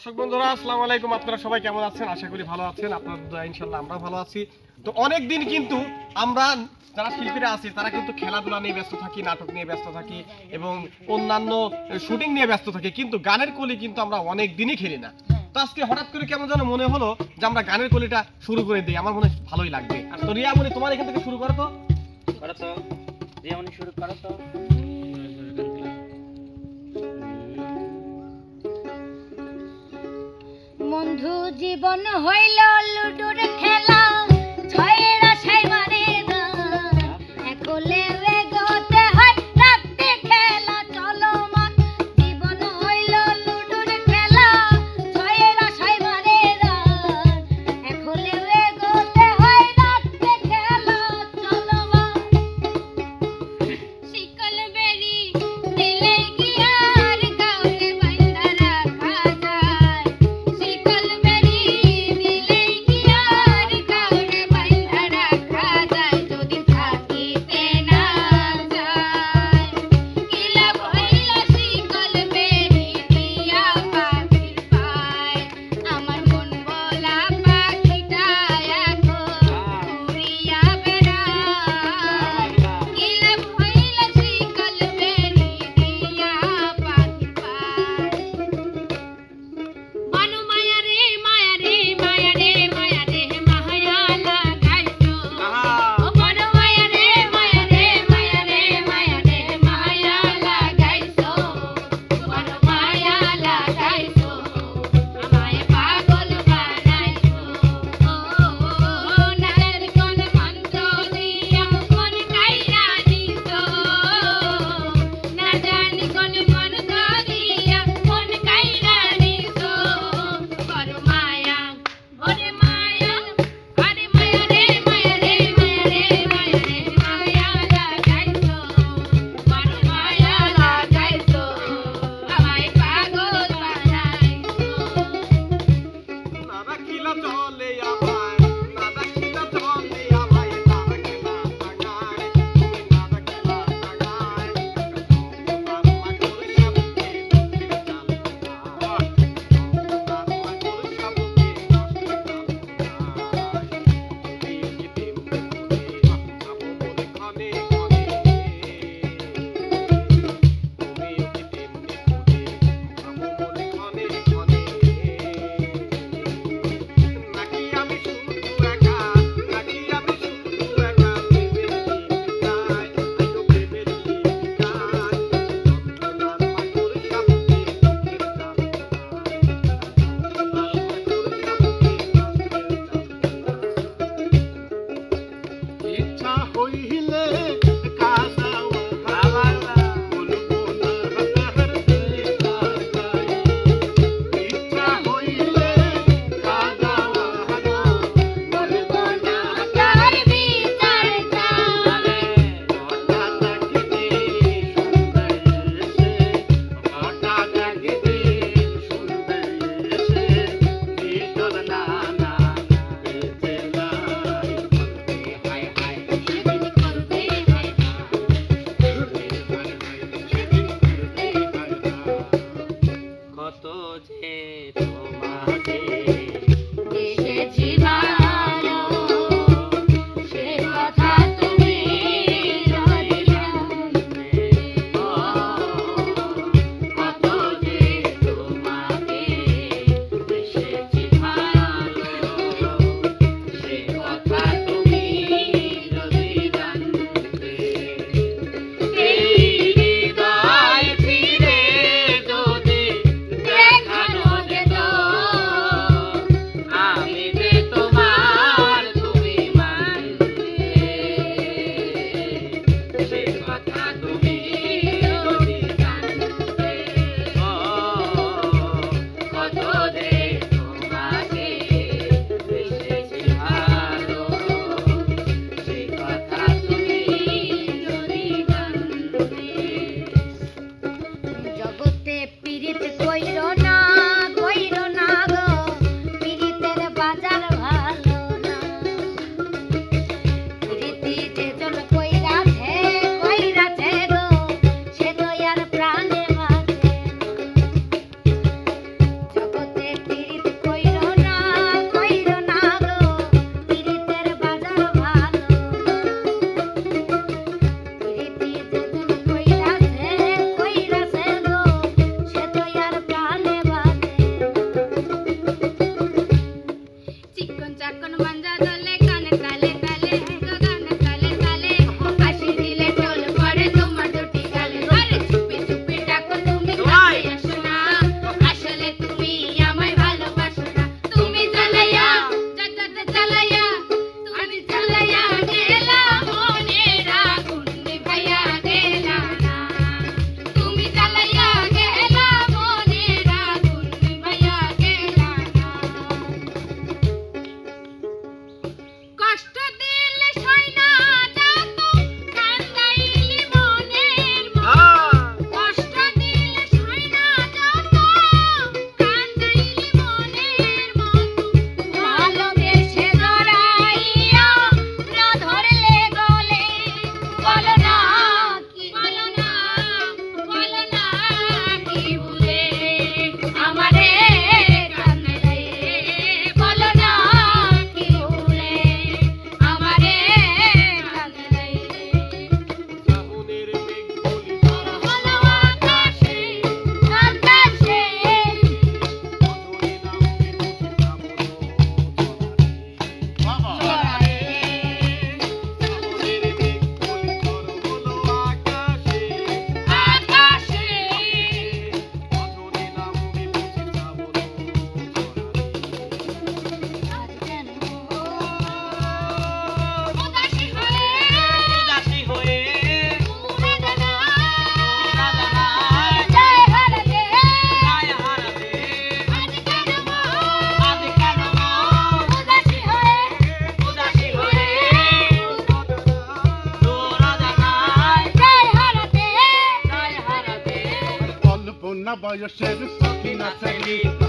দর্শক বন্ধুরা, আসসালামু আলাইকুম। আপনারা সবাই কেমন আছেন? আশা করি ভালো আছেন। আপনারা ইনশাল্লাহ আমরা ভালো আছি। তো অনেক দিন কিন্তু আমরা যারা শিল্পীরা আছি, তারা কিন্তু খেলাধুলা নিয়ে ব্যস্ত থাকি, নাটক নিয়ে ব্যস্ত থাকি এবং অন্যান্য শুটিং নিয়ে ব্যস্ত থাকি। কিন্তু গানের কলি কিন্তু আমরা অনেক দিনই খেলি না। তো আজকে হঠাৎ করে কেমন যেন মনে হলো যে আমরা গানের কলিটা শুরু করে দিই। আমার মনে হয় ভালোই লাগবে। আর তো রিয়া মনে, তোমার এখান থেকে শুরু করো তো। করো তো। রিয়া মনে শুরু করো তো। বন্ধু জীবন হইল লুডুর খেলা Thank you. już I say, nacelili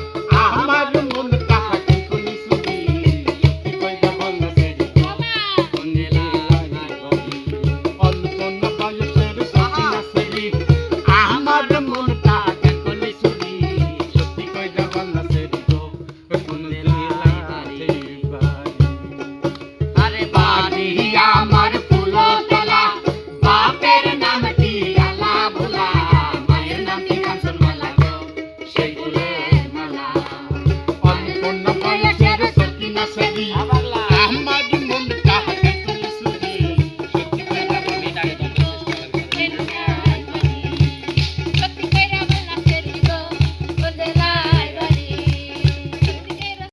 வசதி